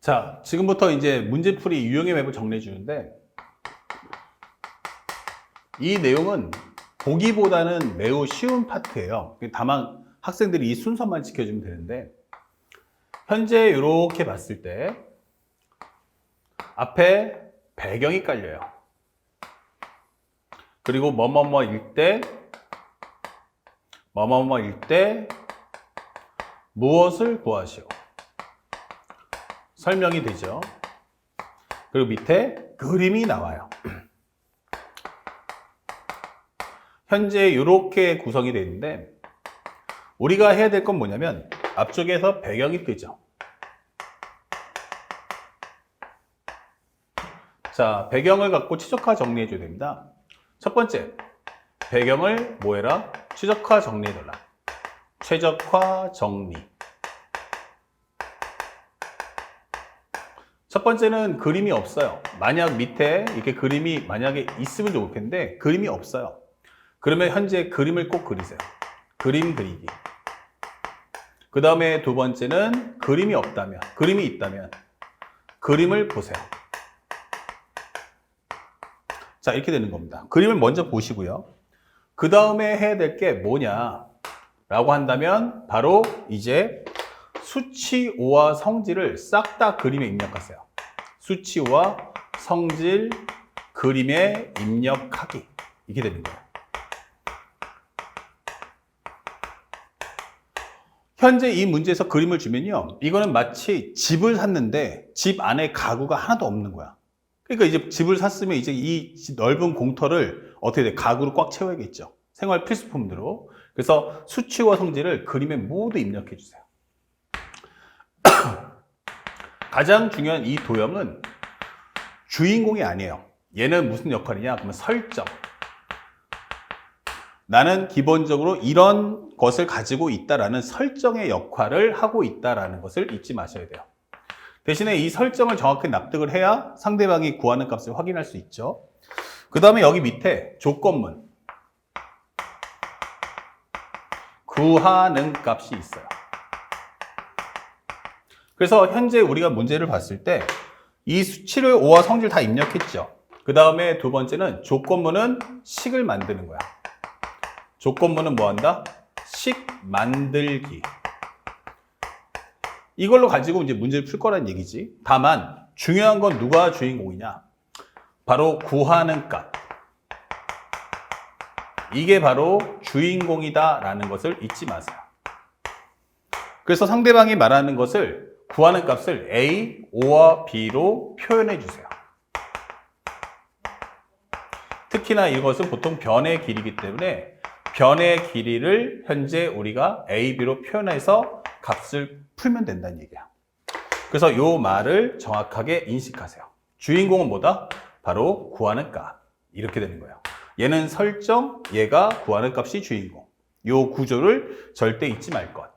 자, 지금부터 이제 문제풀이 유형의 맵을 정리해 주는데 이 내용은 보기보다는 매우 쉬운 파트예요. 다만 학생들이 이 순서만 지켜주면 되는데 현재 이렇게 봤을 때 앞에 배경이 깔려요. 그리고 뭐뭐뭐일 때 뭐뭐뭐일 때 무엇을 구하시오. 설명이 되죠. 그리고 밑에 그림이 나와요. 현재 이렇게 구성이 되어 있는데 우리가 해야 될 건 뭐냐면 앞쪽에서 배경이 뜨죠. 자, 배경을 갖고 최적화 정리해 줘야 됩니다. 첫 번째, 배경을 뭐해라? 최적화 정리해달라. 최적화 정리. 첫 번째는 그림이 없어요. 만약 밑에 이렇게 그림이 만약에 있으면 좋을 텐데 그림이 없어요. 그러면 현재 그림을 꼭 그리세요. 그림 그리기. 그 다음에 두 번째는 그림이 없다면, 그림이 있다면 그림을 보세요. 자, 이렇게 되는 겁니다. 그림을 먼저 보시고요. 그 다음에 해야 될 게 뭐냐? 라고 한다면 바로 이제 수치오와 성질을 싹 다 그림에 입력하세요. 수치오와 성질 그림에 입력하기. 이게 되는 거예요. 현재 이 문제에서 그림을 주면요. 이거는 마치 집을 샀는데 집 안에 가구가 하나도 없는 거야. 그러니까 이제 집을 샀으면 이제 이 넓은 공터를 어떻게 돼? 가구로 꽉 채워야겠죠. 생활 필수품들로. 그래서 수치와 성질을 그림에 모두 입력해 주세요. 가장 중요한 이 도형은 주인공이 아니에요. 얘는 무슨 역할이냐? 그러면 설정. 나는 기본적으로 이런 것을 가지고 있다라는 설정의 역할을 하고 있다라는 것을 잊지 마셔야 돼요. 대신에 이 설정을 정확히 납득을 해야 상대방이 구하는 값을 확인할 수 있죠. 그 다음에 여기 밑에 조건문. 구하는 값이 있어요. 그래서 현재 우리가 문제를 봤을 때 이 수치를 5와 성질 다 입력했죠. 그 다음에 두 번째는 조건문은 식을 만드는 거야. 조건문은 뭐 한다? 식 만들기. 이걸로 가지고 이제 문제를 풀 거란 얘기지. 다만 중요한 건 누가 주인공이냐? 바로 구하는 값. 이게 바로 주인공이다라는 것을 잊지 마세요. 그래서 상대방이 말하는 것을 구하는 값을 A, O와 B로 표현해 주세요. 특히나 이것은 보통 변의 길이기 때문에 변의 길이를 현재 우리가 A, B로 표현해서 값을 풀면 된다는 얘기야. 그래서 이 말을 정확하게 인식하세요. 주인공은 뭐다? 바로 구하는 값. 이렇게 되는 거예요. 얘는 설정, 얘가 구하는 값이 주인공. 이 구조를 절대 잊지 말 것.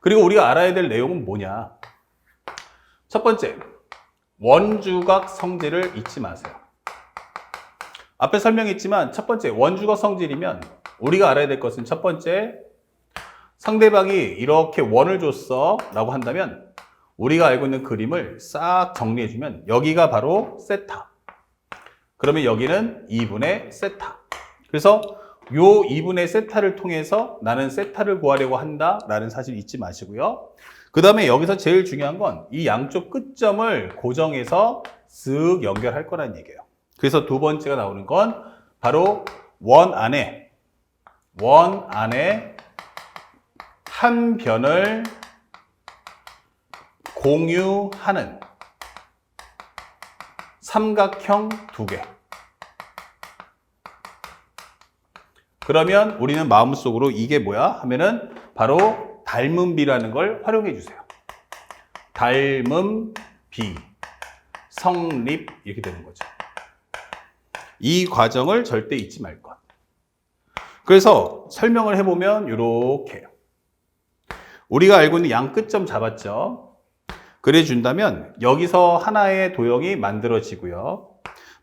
그리고 우리가 알아야 될 내용은 뭐냐? 첫 번째, 원주각 성질을 잊지 마세요. 앞에 설명했지만 첫 번째, 원주각 성질이면 우리가 알아야 될 것은 첫 번째, 상대방이 이렇게 원을 줬어 라고 한다면 우리가 알고 있는 그림을 싹 정리해주면 여기가 바로 세타. 그러면 여기는 2분의 세타. 그래서 요 2분의 세타를 통해서 나는 세타를 구하려고 한다라는 사실 잊지 마시고요. 그 다음에 여기서 제일 중요한 건 이 양쪽 끝점을 고정해서 쓱 연결할 거란 얘기예요. 그래서 두 번째가 나오는 건 바로 원 안에 원 안에 한 변을 공유하는 삼각형 두 개. 그러면 우리는 마음속으로 이게 뭐야? 하면은 바로 닮은 비라는 걸 활용해 주세요. 닮은 비, 성립 이렇게 되는 거죠. 이 과정을 절대 잊지 말 것. 그래서 설명을 해보면 이렇게 우리가 알고 있는 양 끝점 잡았죠. 그래 준다면 여기서 하나의 도형이 만들어지고요.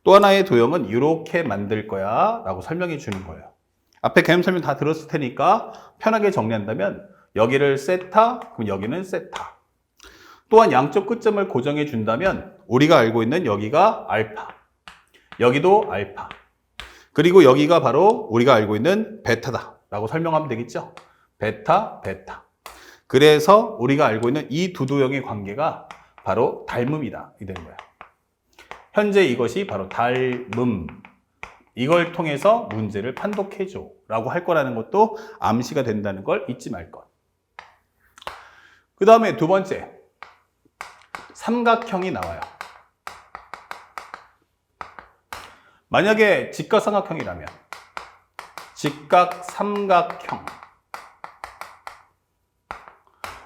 또 하나의 도형은 이렇게 만들 거야 라고 설명해 주는 거예요. 앞에 개념 설명 다 들었을 테니까 편하게 정리한다면 여기를 세타, 그럼 여기는 세타. 또한 양쪽 끝점을 고정해 준다면 우리가 알고 있는 여기가 알파, 여기도 알파, 그리고 여기가 바로 우리가 알고 있는 베타다 라고 설명하면 되겠죠. 베타, 베타. 그래서 우리가 알고 있는 이 두 도형의 관계가 바로 닮음이다. 이 되는 거야. 현재 이것이 바로 닮음. 이걸 통해서 문제를 판독해줘. 라고 할 거라는 것도 암시가 된다는 걸 잊지 말 것. 그 다음에 두 번째. 삼각형이 나와요. 만약에 직각삼각형이라면 직각삼각형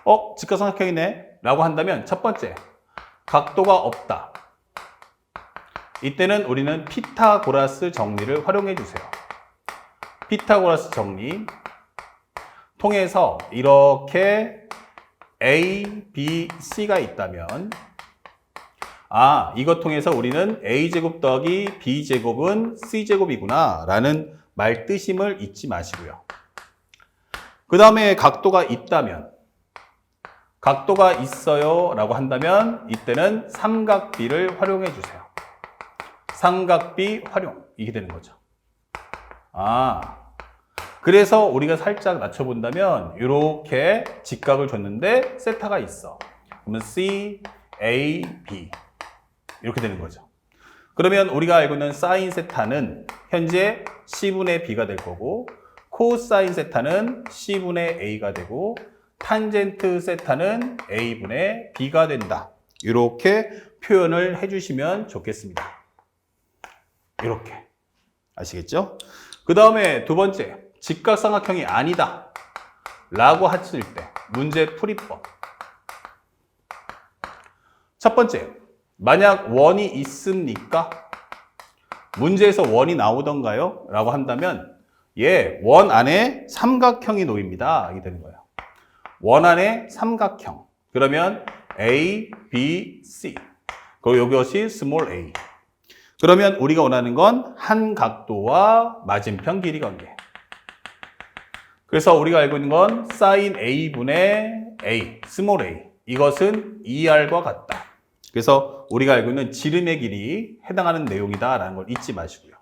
어? 직각삼각형이네? 라고 한다면 첫 번째 각도가 없다. 이때는 우리는 피타고라스 정리를 활용해 주세요. 피타고라스 정리 통해서 이렇게 A, B, C가 있다면 아, 이것 통해서 우리는 A제곱 더하기 B제곱은 C제곱이구나 라는 말뜻임을 잊지 마시고요. 그 다음에 각도가 있다면 각도가 있어요 라고 한다면 이때는 삼각비를 활용해 주세요. 삼각비 활용 이게 되는 거죠. 아 그래서 우리가 살짝 낮춰본다면 이렇게 직각을 줬는데 세타가 있어. 그러면 C, A, B 이렇게 되는 거죠. 그러면 우리가 알고 있는 사인 세타는 현재 C분의 B가 될 거고 코사인 세타는 C분의 A가 되고 탄젠트 세타는 A분의 B가 된다. 이렇게 표현을 해주시면 좋겠습니다. 이렇게. 아시겠죠? 그 다음에 두 번째, 직각삼각형이 아니다. 라고 했을 때, 문제 풀이법. 첫 번째, 만약 원이 있습니까? 문제에서 원이 나오던가요? 라고 한다면, 예, 원 안에 삼각형이 놓입니다. 이게 되는 거예요. 원 안에 삼각형. 그러면 A, B, C. 그리고 이것이 small a. 그러면 우리가 원하는 건 한 각도와 맞은편 길이 관계. 그래서 우리가 알고 있는 건 sin a분의 a, small a. 이것은 2r과 같다. 그래서 우리가 알고 있는 지름의 길이 해당하는 내용이다라는 걸 잊지 마시고요.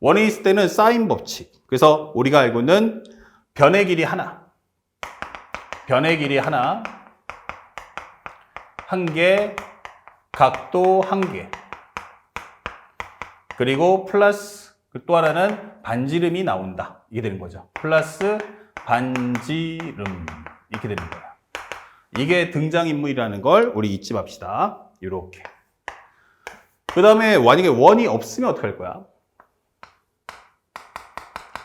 원에 있을 때는 사인 법칙. 그래서 우리가 알고 있는 변의 길이 하나. 변의 길이 하나. 한 개, 각도 한 개. 그리고 플러스 그 또 하나는 반지름이 나온다. 이게 되는 거죠. 플러스 반지름. 이렇게 되는 거예요. 이게 등장인물이라는 걸 우리 잊지 맙시다. 이렇게. 그 다음에 만약에 원이 없으면 어떻게 할 거야?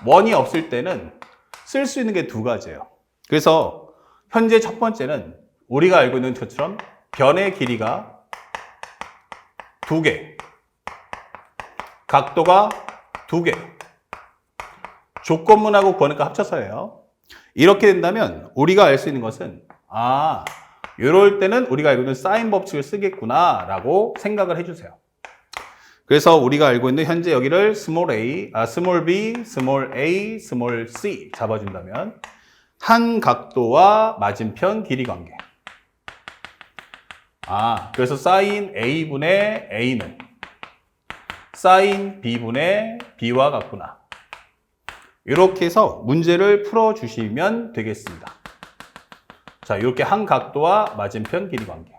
원이 없을 때는 쓸 수 있는 게 두 가지예요. 그래서 현재 첫 번째는 우리가 알고 있는 것처럼 변의 길이가 두 개, 각도가 두 개, 조건문하고 권한과 합쳐서예요. 이렇게 된다면 우리가 알 수 있는 것은 아, 이럴 때는 우리가 알고 있는 사인 법칙을 쓰겠구나라고 생각을 해주세요. 그래서 우리가 알고 있는 현재 여기를 small a, 아, small b, small a, small c 잡아준다면 한 각도와 맞은편 길이 관계. 아, 그래서 사인 a분의 a는 사인 b분의 b와 같구나. 이렇게 해서 문제를 풀어주시면 되겠습니다. 자, 이렇게 한 각도와 맞은편 길이 관계.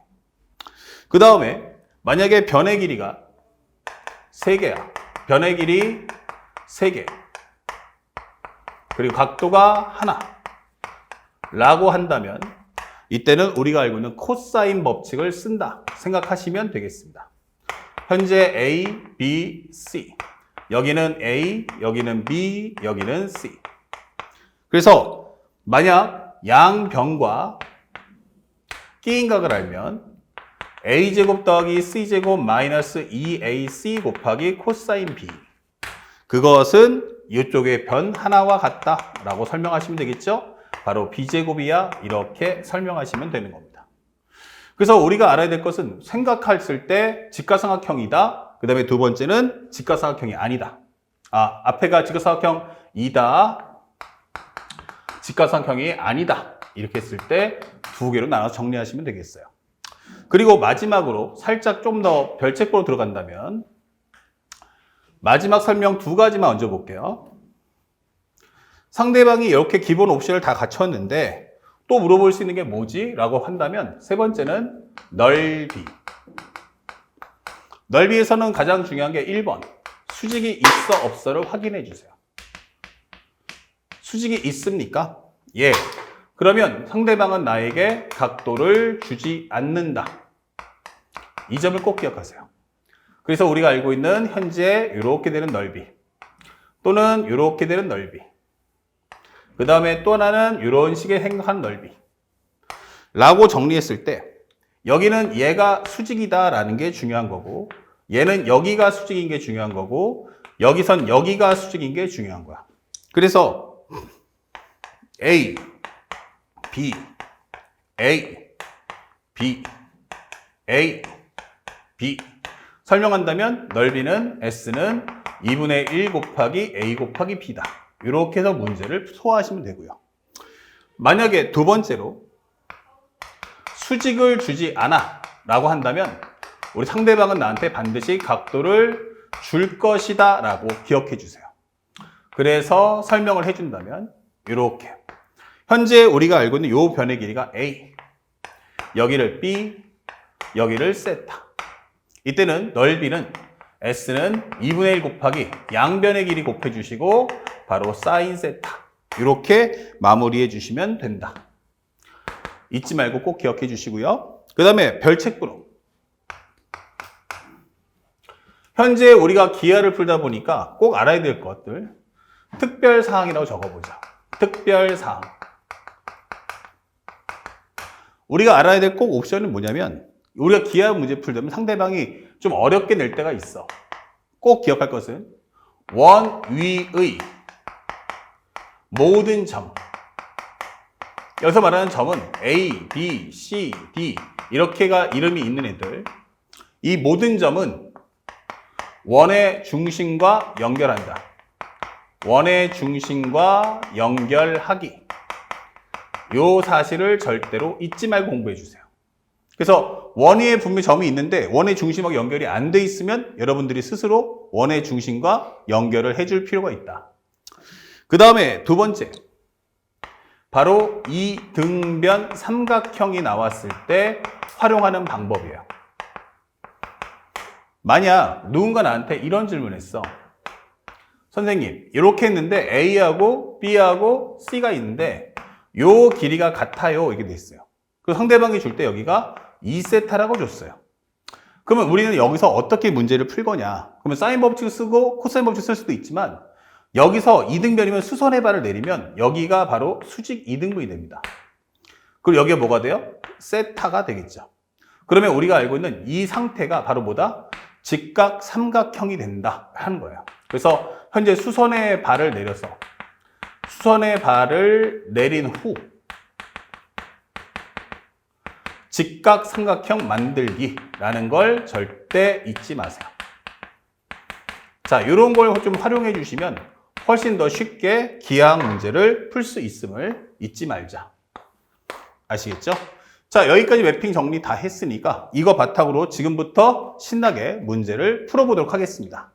그 다음에 만약에 변의 길이가 3개야. 변의 길이 3개. 그리고 각도가 하나. 라고 한다면 이때는 우리가 알고 있는 코사인 법칙을 쓴다. 생각하시면 되겠습니다. 현재 A, B, C. 여기는 A, 여기는 B, 여기는 C. 그래서 만약 양변과 끼인각을 알면 a제곱 더하기 c제곱 마이너스 2ac 곱하기 코사인 b 그것은 이쪽의 변 하나와 같다 라고 설명하시면 되겠죠? 바로 b제곱이야 이렇게 설명하시면 되는 겁니다. 그래서 우리가 알아야 될 것은 생각했을 때 직가삼각형이다. 그 다음에 두 번째는 직가삼각형이 아니다. 아, 앞에가 직가삼각형이다. 직가삼각형이 아니다. 이렇게 했을 때 두 개로 나눠서 정리하시면 되겠어요. 그리고 마지막으로 살짝 좀 더 별책보로 들어간다면 마지막 설명 두 가지만 얹어 볼게요. 상대방이 이렇게 기본 옵션을 다 갖췄는데 또 물어볼 수 있는 게 뭐지? 라고 한다면 세 번째는 넓이. 넓이에서는 가장 중요한 게 1번. 수직이 있어 없어를 확인해 주세요. 수직이 있습니까? 예. 그러면 상대방은 나에게 각도를 주지 않는다. 이 점을 꼭 기억하세요. 그래서 우리가 알고 있는 현재 이렇게 되는 넓이 또는 이렇게 되는 넓이 그 다음에 또 하나는 이런 식의 생각한 넓이 라고 정리했을 때 여기는 얘가 수직이다라는 게 중요한 거고 얘는 여기가 수직인 게 중요한 거고 여기선 여기가 수직인 게 중요한 거야. 그래서 A, B, A, B, A, B 설명한다면 넓이는 S는 2분의 1 곱하기 A 곱하기 B다. 이렇게 해서 문제를 소화하시면 되고요. 만약에 두 번째로 수직을 주지 않아 라고 한다면 우리 상대방은 나한테 반드시 각도를 줄 것이다 라고 기억해 주세요. 그래서 설명을 해준다면 이렇게 현재 우리가 알고 있는 이 변의 길이가 A 여기를 B 여기를 세타 이때는 넓이는 S는 2분의 1 곱하기 양변의 길이 곱해 주시고 바로 사인 세타 이렇게 마무리해 주시면 된다. 잊지 말고 꼭 기억해 주시고요. 그 다음에 별책부로 현재 우리가 기하를 풀다 보니까 꼭 알아야 될 것들 특별 사항이라고 적어보자. 특별 사항. 우리가 알아야 될 꼭 옵션은 뭐냐면 우리가 기하 문제 풀려면 상대방이 좀 어렵게 낼 때가 있어. 꼭 기억할 것은 원 위의 모든 점. 여기서 말하는 점은 A, B, C, D 이렇게가 이름이 있는 애들. 이 모든 점은 원의 중심과 연결한다. 원의 중심과 연결하기. 요 사실을 절대로 잊지 말고 공부해 주세요. 그래서 원 위에 분명히 점이 있는데 원의 중심하고 연결이 안 돼 있으면 여러분들이 스스로 원의 중심과 연결을 해줄 필요가 있다. 그 다음에 두 번째. 바로 이 등변 삼각형이 나왔을 때 활용하는 방법이에요. 만약 누군가 나한테 이런 질문을 했어. 선생님, 이렇게 했는데 A하고 B하고 C가 있는데 요 길이가 같아요. 이게 돼 있어요. 그 상대방이 줄 때 여기가 2세타라고 줬어요. 그러면 우리는 여기서 어떻게 문제를 풀 거냐? 그러면 사인 법칙을 쓰고 코사인 법칙 쓸 수도 있지만 여기서 2등변이면 수선의 발을 내리면 여기가 바로 수직 2등분이 됩니다. 그리고 여기가 뭐가 돼요? 세타가 되겠죠. 그러면 우리가 알고 있는 이 상태가 바로 뭐다? 직각 삼각형이 된다 하는 거예요. 그래서 현재 수선의 발을 내려서 수선의 발을 내린 후 직각 삼각형 만들기라는 걸 절대 잊지 마세요. 자, 이런 걸 좀 활용해 주시면 훨씬 더 쉽게 기하학 문제를 풀 수 있음을 잊지 말자. 아시겠죠? 자, 여기까지 맵핑 정리 다 했으니까 이거 바탕으로 지금부터 신나게 문제를 풀어보도록 하겠습니다.